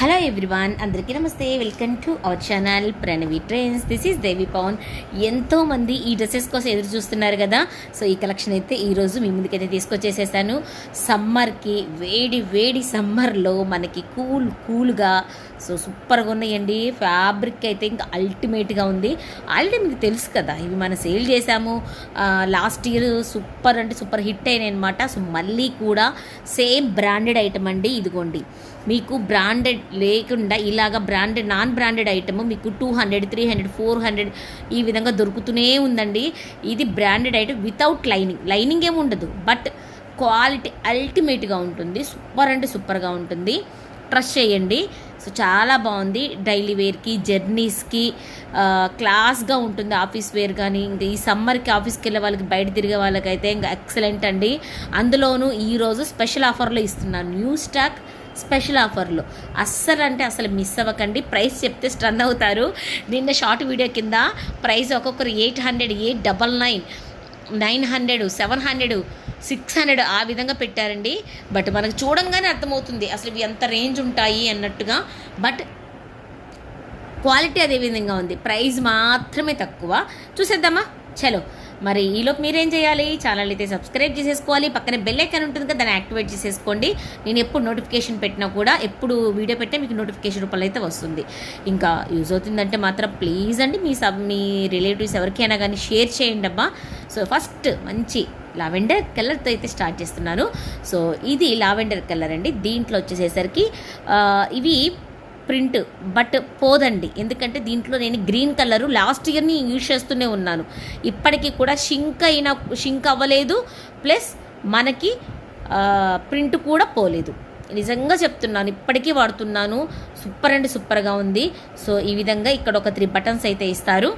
Hello everyone అందరికీ నమస్తే. Welcome to our channel Pranavi trends this is Devi Pavan ఎంతో మంది ఈ డ్రెస్సెస్ కోసం ఎదురు చూస్తున్నారు కదా. సో ఈ కలెక్షన్ అయితే ఈరోజు మీ ముందుకైతే తీసుకొచ్చేసేసాను. సమ్మర్కి వేడి వేడి సమ్మర్లో మనకి కూల్ కూల్గా సో సూపర్గా ఉన్నాయండి ఫ్యాబ్రిక్ అయితే ఇంకా అల్టిమేట్గా ఉంది. ఆల్రెడీ మీకు తెలుసు కదా ఇవి మనం సేల్ చేశాము. లాస్ట్ ఇయర్ సూపర్ అంటే సూపర్ హిట్ అయినాయి అనమాట సో మళ్ళీ కూడా సేమ్ బ్రాండెడ్ ఐటమ్ అండి ఇదిగోండి. మీకు బ్రాండెడ్ లేకుండా ఇలాగ బ్రాండెడ్ నాన్ బ్రాండెడ్ ఐటమ్ మీకు two hundred three hundred four hundred ఈ విధంగా దొరుకుతూనే ఉందండి. ఇది branded item without lining. Lining ఏమి ఉండదు బట్ క్వాలిటీ అల్టిమేట్గా ఉంటుంది. సూపర్ అంటే సూపర్గా ఉంటుంది. ట్రస్ట్ చేయండి. సో చాలా బాగుంది. డైలీ వేర్కి జర్నీస్కి క్లాస్గా ఉంటుంది ఆఫీస్ వేర్ కానీ ఇంకా ఈ సమ్మర్కి ఆఫీస్కి వెళ్ళే వాళ్ళకి బయట తిరిగే వాళ్ళకైతే ఇంకా ఎక్సలెంట్ అండి. అందులోనూ ఈరోజు స్పెషల్ ఆఫర్లో ఇస్తున్నాను. న్యూ స్టాక్ స్పెషల్ ఆఫర్లు. అస్సలు అంటే అసలు మిస్ అవ్వకండి. ప్రైస్ చెప్తే స్టన్ అవుతారు. నిన్న షార్ట్ వీడియో కింద ప్రైస్ ఒక్కొక్కరు eight hundred eight double nine nine hundred seven hundred six hundred ఆ విధంగా పెట్టారండి. బట్ మనకు చూడంగానే అర్థమవుతుంది అసలు ఇవి ఎంత రేంజ్ ఉంటాయి అన్నట్టుగా. బట్ క్వాలిటీ అదే విధంగా ఉంది. ప్రైస్ మాత్రమే తక్కువ. చూసేద్దామా? చలో. మరి ఈలోపు మీరేం చేయాలి? ఛానల్ అయితే సబ్స్క్రైబ్ చేసేసుకోవాలి. పక్కనే బెల్ ఐకాన్ ఉంటుంది కదా దాన్ని యాక్టివేట్ చేసేసుకోండి. నేను ఎప్పుడు నోటిఫికేషన్ పెట్టినా కూడా ఎప్పుడు వీడియో పెట్టినా మీకు నోటిఫికేషన్ రూపంలో అయితే వస్తుంది. ఇంకా యూజ్ అవుతుందంటే మాత్రం ప్లీజ్ అండి మీ సబ్ మీ రిలేటివ్స్ ఎవరికైనా కానీ షేర్ చేయండి అబ్బా సో ఫస్ట్ మంచి లావెండర్ కలర్తో అయితే స్టార్ట్ చేస్తున్నాను సో ఇది లావెండర్ కలర్ అండి. దీంట్లో వచ్చేసేసరికి ఇవి ప్రింట్ బట్ పోదండి. ఎందుకంటే దీంట్లో నేను గ్రీన్ కలరు లాస్ట్ ఇయర్ని యూజ్ చేస్తూనే ఉన్నాను. ఇప్పటికీ కూడా షింక్ అయినా షింక్ అవ్వలేదు. ప్లస్ మనకి ప్రింట్ కూడా పోలేదు. నిజంగా చెప్తున్నాను ఇప్పటికీ వాడుతున్నాను. సూపర్ అండ్ సూపర్గా ఉంది. సో ఈ విధంగా ఇక్కడ ఒక త్రీ బటన్స్ అయితే ఇస్తారు.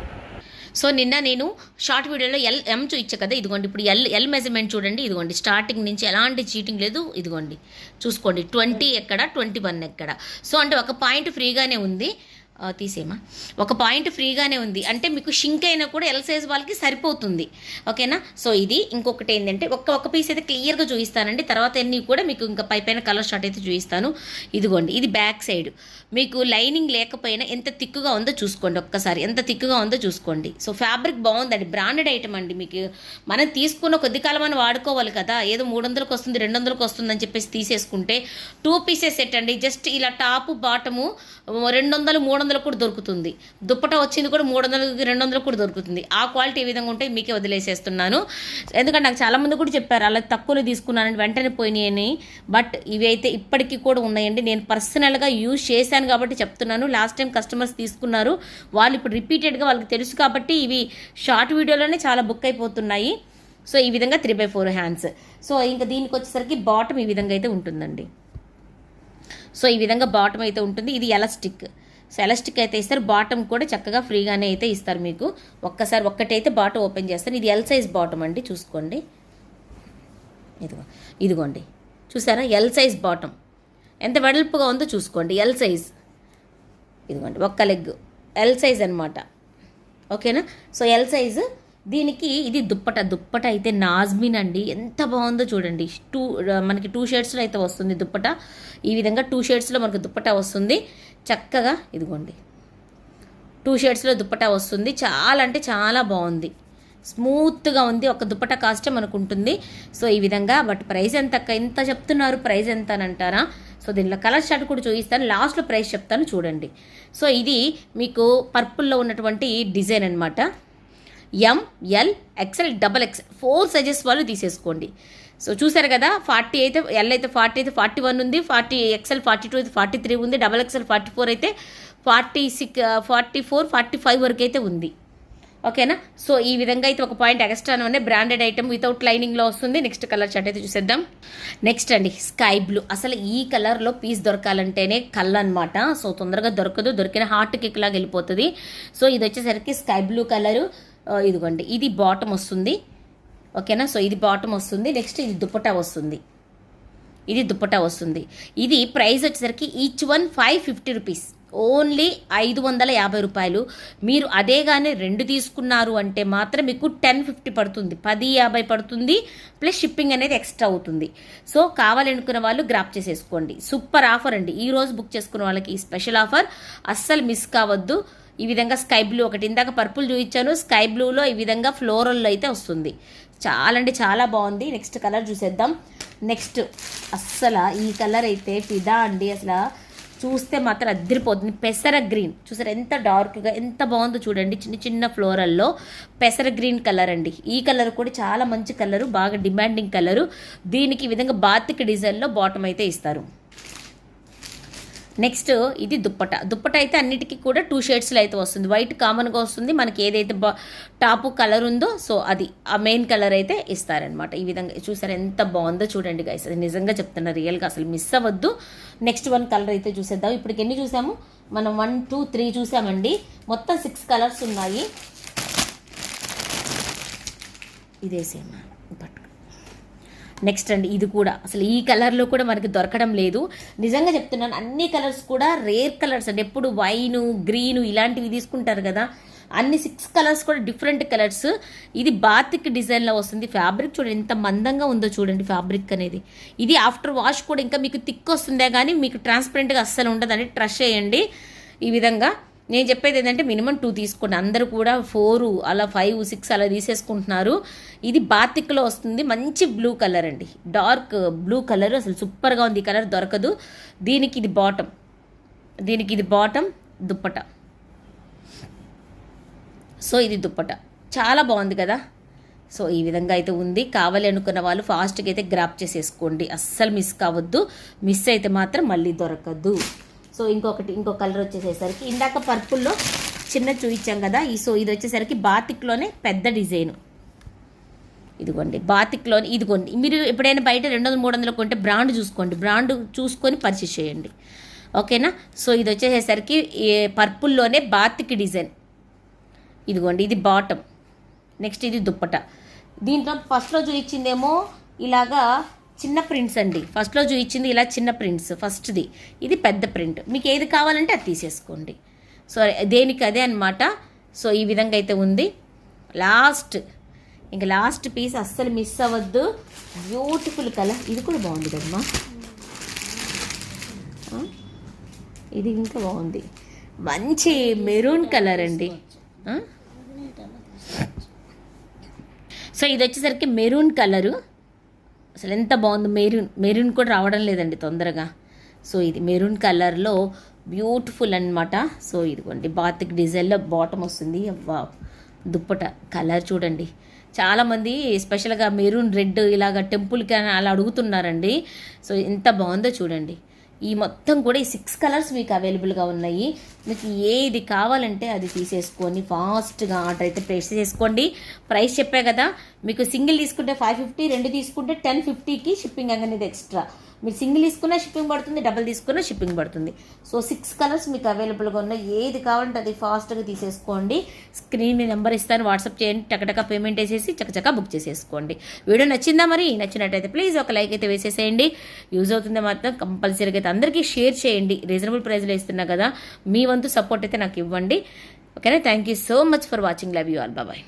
సో నిన్న నేను షార్ట్ వీడియోలో ఎల్ ఎం చూపించా కదా ఇదిగోండి. ఇప్పుడు ఎల్ ఎల్ మెజర్మెంట్ చూడండి ఇదిగోండి. స్టార్టింగ్ నుంచి ఎలాంటి చీటింగ్ లేదు ఇదిగోండి. చూసుకోండి. ట్వంటీ ఎక్కడ ట్వంటీ వన్ ఎక్కడ. సో అంటే ఒక పాయింట్ ఫ్రీగానే ఉంది. తీసేమా ఒక పాయింట్ ఫ్రీగానే ఉంది. అంటే మీకు షింక్ అయినా కూడా ఎల్ సైజ్ వాళ్ళకి సరిపోతుంది. ఓకేనా? సో ఇది ఇంకొకటి ఏంటంటే ఒక్క ఒక్క పీస్ అయితే క్లియర్గా చూపిస్తానండి. తర్వాత అన్ని కూడా మీకు ఇంకా పై పైన కలర్ షార్ట్ అయితే చూపిస్తాను. ఇదిగోండి ఇది బ్యాక్ సైడ్ మీకు లైనింగ్ లేకపోయినా ఎంత తిక్కుగా ఉందో చూసుకోండి ఒక్కసారి. ఎంత తిక్కుగా ఉందో చూసుకోండి. సో ఫ్యాబ్రిక్ బాగుందండి. బ్రాండెడ్ ఐటమ్ అండి మీకు. మనం తీసుకున్న కొద్ది కాలం అని వాడుకోవాలి కదా. ఏదో మూడు వందలకు వస్తుంది రెండు వందలకు వస్తుంది అని చెప్పేసి తీసేసుకుంటే టూ పీసెస్ సెట్ అండి. జస్ట్ ఇలా టాపు బాటము రెండు వందలు మూడు వందలకు కూడా దొరుకుతుంది. దుప్పట వచ్చింది కూడా మూడు వందలకి రెండు వందలకు కూడా దొరుకుతుంది. ఆ క్వాలిటీ ఏ విధంగా ఉంటే మీకే వదిలేసేస్తున్నాను. ఎందుకంటే నాకు చాలామంది కూడా చెప్పారు అలా తక్కువలో తీసుకున్నానని వెంటనే పోయినాయని. బట్ ఇవి అయితే ఇప్పటికీ కూడా ఉన్నాయండి. నేను పర్సనల్గా యూజ్ చేశాను కాబట్టి చెప్తున్నాను. లాస్ట్ టైం కస్టమర్స్ తీసుకున్నారు. వాళ్ళు ఇప్పుడు రిపీటెడ్గా వాళ్ళకి తెలుసు కాబట్టి ఇవి షార్ట్ వీడియోలోనే చాలా బుక్ అయిపోతున్నాయి. సో ఈ విధంగా three by four hands. So ఇంకా దీనికి వచ్చేసరికి బాటమ్ ఈ విధంగా అయితే ఉంటుందండి. సో ఈ విధంగా బాటమ్ అయితే ఉంటుంది. ఇది ఎలాస్టిక్. సో ఎలాస్టిక్ అయితే ఇస్తారు. బాటమ్ కూడా చక్కగా ఫ్రీగానే అయితే ఇస్తారు మీకు. ఒక్కసారి ఒక్కటైతే బాటమ్ ఓపెన్ చేస్తారు. ఇది ఎల్ సైజ్ బాటమ్ అండి. చూసుకోండి. ఇదిగో ఇదిగోండి. చూసారా? L size bottom. ఎంత వెడల్పుగా ఉందో చూసుకోండి. ఎల్ సైజ్ ఇదిగోండి ఒక్క లెగ్ ఎల్ సైజ్ అనమాట ఓకేనా? సో ఎల్ సైజు దీనికి ఇది దుప్పట. దుప్పట అయితే నాజ్మిన్ అండి. ఎంత బాగుందో చూడండి. టూ మనకి టూ షేడ్స్లో అయితే వస్తుంది దుప్పట. ఈ విధంగా టూ షేడ్స్లో మనకు దుప్పట వస్తుంది. చక్కగా ఇదిగోండి. టూ షేడ్స్లో దుప్పటా వస్తుంది. చాలా అంటే చాలా బాగుంది. స్మూత్గా ఉంది. ఒక దుప్పట కాస్టే మనకు ఉంటుంది సో ఈ విధంగా బట్ ప్రైస్ ఎంత ఎంత చెప్తున్నారు. ప్రైస్ ఎంత అని అంటారా? సో దీనిలో కలర్ షార్ట్ కూడా చూపిస్తాను. లాస్ట్లో ప్రైస్ చెప్తాను. చూడండి. సో ఇది మీకు పర్పుల్లో ఉన్నటువంటి డిజైన్ అనమాట M L XL double X four sizes వాళ్ళు తీసేసుకోండి. సో చూసారు కదా ఫార్టీ అయితే ఎల్ అయితే ఫార్టీ అయితే ఫార్టీ వన్ ఉంది ఫార్టీ ఎక్స్ఎల్ ఫార్టీ టూ అయితే ఫార్టీ త్రీ ఉంది డబల్ ఎక్స్ఎల్ ఫార్టీ ఫోర్ అయితే forty six forty four forty five వరకు అయితే ఉంది. ఓకేనా? సో ఈ విధంగా అయితే ఒక పాయింట్ ఎక్స్ట్రా అనే బ్రాండెడ్ ఐటమ్ వితౌట్ లైనింగ్లో వస్తుంది. నెక్స్ట్ కలర్ షర్ట్ అయితే చూసేద్దాం. నెక్స్ట్ అండి స్కై బ్లూ. అసలు ఈ కలర్లో పీస్ దొరకాలంటేనే కల్ అనమాట సో తొందరగా దొరకదు దొరికిన హార్ట్ కేక్ లాగా వెళ్ళిపోతుంది. సో ఇది వచ్చేసరికి స్కై బ్లూ కలరు. ఇదిగోండి ఇది బాటమ్ వస్తుంది. ఓకేనా? సో ఇది బాటమ్ వస్తుంది. నెక్స్ట్ ఇది దుప్పటా వస్తుంది. ఇది దుప్పటా వస్తుంది. ఇది ప్రైస్ వచ్చేసరికి each one five fifty rupees only ఐదు వందల యాభై రూపాయలు. మీరు అదే కానీ రెండు తీసుకున్నారు అంటే మాత్రం మీకు టెన్ ఫిఫ్టీ పడుతుంది. పది యాభై పడుతుంది. ప్లస్ షిప్పింగ్ అనేది ఎక్స్ట్రా అవుతుంది. సో కావాలనుకున్న వాళ్ళు గ్రాప్ చేసేసుకోండి. సూపర్ ఆఫర్ అండి. ఈ రోజు బుక్ చేసుకున్న వాళ్ళకి ఈ స్పెషల్ ఆఫర్ అస్సలు మిస్ కావద్దు. ఈ విధంగా స్కై బ్లూ ఒకటి. ఇందాక పర్పుల్ చూపించాను. స్కై బ్లూలో ఈ విధంగా ఫ్లోరల్లో అయితే వస్తుంది. చాలా అంటే చాలా బాగుంది. నెక్స్ట్ కలర్ చూసేద్దాం. నెక్స్ట్ అస్సలు ఈ కలర్ అయితే ఫిదా అండి. అసలు చూస్తే మాత్రం అద్దరిపోతుంది. పెసర గ్రీన్. చూసారు ఎంత డార్క్గా ఎంత బాగుందో చూడండి. చిన్న చిన్న ఫ్లోరల్లో పెసర గ్రీన్ కలర్ అండి. ఈ కలర్ కూడా చాలా మంచి కలరు. బాగా డిమాండింగ్ కలరు. దీనికి ఈ విధంగా బాతిక్ డిజైన్లో బాటమ్ అయితే ఇస్తారు. నెక్స్ట్ ఇది దుప్పట. దుప్పట అయితే అన్నిటికీ కూడా టూ షేడ్స్లో అయితే వస్తుంది. వైట్ కామన్గా వస్తుంది. మనకి ఏదైతే బా టాపు కలర్ ఉందో సో అది ఆ మెయిన్ కలర్ అయితే ఇస్తారనమాట ఈ విధంగా చూసారు ఎంత బాగుందో చూడండి గైస్ అది నిజంగా చెప్తున్నా రియల్గా అసలు మిస్ అవ్వద్దు. నెక్స్ట్ వన్ కలర్ అయితే చూసేద్దాం. ఇప్పటికి ఎన్ని చూసాము? మనం వన్ టూ త్రీ చూసామండి. మొత్తం సిక్స్ కలర్స్ ఉన్నాయి. ఇదేసేమా పట్టుకో నెక్స్ట్ అండి ఇది కూడా. అసలు ఈ కలర్లో కూడా మనకి దొరకడం లేదు. నిజంగా చెప్తున్నాను అన్ని కలర్స్ కూడా రేర్ కలర్స్ అండి. ఎప్పుడు వైను గ్రీను ఇలాంటివి తీసుకుంటారు కదా. అన్ని సిక్స్ కలర్స్ కూడా డిఫరెంట్ కలర్స్. ఇది బాతిక్ డిజైన్లో వస్తుంది. ఫ్యాబ్రిక్ చూడండి ఎంత మందంగా ఉందో చూడండి ఫ్యాబ్రిక్ అనేది. ఇది ఆఫ్టర్ వాష్ కూడా ఇంకా మీకు థిక్ వస్తుందే కానీ మీకు ట్రాన్స్పరెంట్గా అస్సలు ఉండదండి. ట్రష్ చేయండి. ఈ విధంగా నేను చెప్పేది ఏంటంటే మినిమం టూ తీసుకోండి. అందరూ కూడా ఫోర్ అలా ఫైవ్ సిక్స్ అలా తీసేసుకుంటున్నారు. ఇది బాతిక్లో వస్తుంది. మంచి బ్లూ కలర్ అండి. డార్క్ బ్లూ కలర్ అసలు సూపర్గా ఉంది. ఈ కలర్ దొరకదు. దీనికి ఇది బాటమ్ దీనికి ఇది బాటమ్ దుప్పట. సో ఇది దుప్పట. చాలా బాగుంది కదా? సో ఈ విధంగా అయితే ఉంది. కావాలి అనుకున్న వాళ్ళు ఫాస్ట్గా అయితే గ్రాప్ చేసేసుకోండి. అస్సలు మిస్ కావద్దు. మిస్ అయితే మాత్రం మళ్ళీ దొరకదు. సో ఇంకొకటి ఇంకో కలర్ వచ్చేసేసరికి ఇందాక పర్పుల్లో చిన్న చూయించాం కదా ఈ సో ఇది వచ్చేసరికి బాతిక్లోనే పెద్ద డిజైన్. ఇదిగోండి బాతిక్లోని ఇదిగోండి. మీరు ఎప్పుడైనా బయట రెండు వందల మూడు వందలు కొంటే బ్రాండ్ చూసుకోండి. బ్రాండ్ చూసుకొని పర్చేస్ చేయండి. ఓకేనా? సో ఇది వచ్చేసేసరికి పర్పుల్లోనే బాతిక్ డిజైన్. ఇదిగోండి ఇది బాటమ్ నెక్స్ట్ ఇది దుప్పట. దీంట్లో ఫస్ట్లో చూపించిందేమో ఇలాగా చిన్న ప్రింట్స్ అండి. ఫస్ట్లో చూపించింది ఇలా చిన్న ప్రింట్స్ ఫస్ట్ది ఇది పెద్ద ప్రింట్ మీకు ఏది కావాలంటే అది తీసేసుకోండి. సో దేనికి అదే అనమాట సో ఈ విధంగా అయితే ఉంది. లాస్ట్ ఇంకా లాస్ట్ పీస్ అస్సలు మిస్ అవ్వద్దు. బ్యూటిఫుల్ కలర్ ఇది కూడా బాగుంది కదమ్మా. ఇది ఇంకా బాగుంది. మంచి మెరూన్ కలర్ అండి. సో ఇది వచ్చేసరికి మెరూన్ కలరు అసలు ఎంత బాగుంది. మెరూన్ మెరూన్ కూడా రావడం లేదండి తొందరగా. సో ఇది మెరూన్ కలర్లో బ్యూటిఫుల్ అన్నమాట. సో ఇదిగోండి బాతిక్ డిజైన్లో బాటమ్ వస్తుంది. వా దుప్పట కలర్ చూడండి. చాలామంది స్పెషల్గా మెరూన్ రెడ్ ఇలాగ టెంపుల్కి అలా అడుగుతున్నారండి. సో ఎంత బాగుందో చూడండి. ఈ మొత్తం కూడా ఈ సిక్స్ కలర్స్ మీకు అవైలబుల్గా ఉన్నాయి. మీకు ఏది కావాలంటే అది తీసేసుకొని ఫాస్ట్గా ఆర్డర్ అయితే ప్లేస్ చేసుకోండి. ప్రైస్ చెప్పే కదా మీకు సింగిల్ తీసుకుంటే ఫైవ్ ఫిఫ్టీ రెండు తీసుకుంటే టెన్ ఫిఫ్టీకి షిప్పింగ్ అనేది ఎక్స్ట్రా మీరు సింగిల్ తీసుకున్నా షిప్పింగ్ పడుతుంది డబుల్ తీసుకున్నా షిప్పింగ్ పడుతుంది. సో సిక్స్ కలర్స్ మీకు అవైలబుల్గా ఉన్నాయి. ఏది కావాలంటే అది ఫాస్ట్గా తీసేసుకోండి. స్క్రీన్ మీ నెంబర్ ఇస్తాను వాట్సాప్ చేయండి టకటక పేమెంట్ వేసేసి చకచకా బుక్ చేసేసుకోండి. వీడియో నచ్చిందా మరి? నచ్చినట్టయితే ప్లీజ్ ఒక లైక్ అయితే వేసేసేయండి. యూజ్ అవుతుందో మాత్రం కంపల్సరీగా అయితే అందరికీ షేర్ చేయండి. రీజనబుల్ ప్రైస్లో ఇస్తున్నా కదా మీ వంతు సపోర్ట్ అయితే నాకు ఇవ్వండి. ఓకేనా thank you so much for watching love you all bye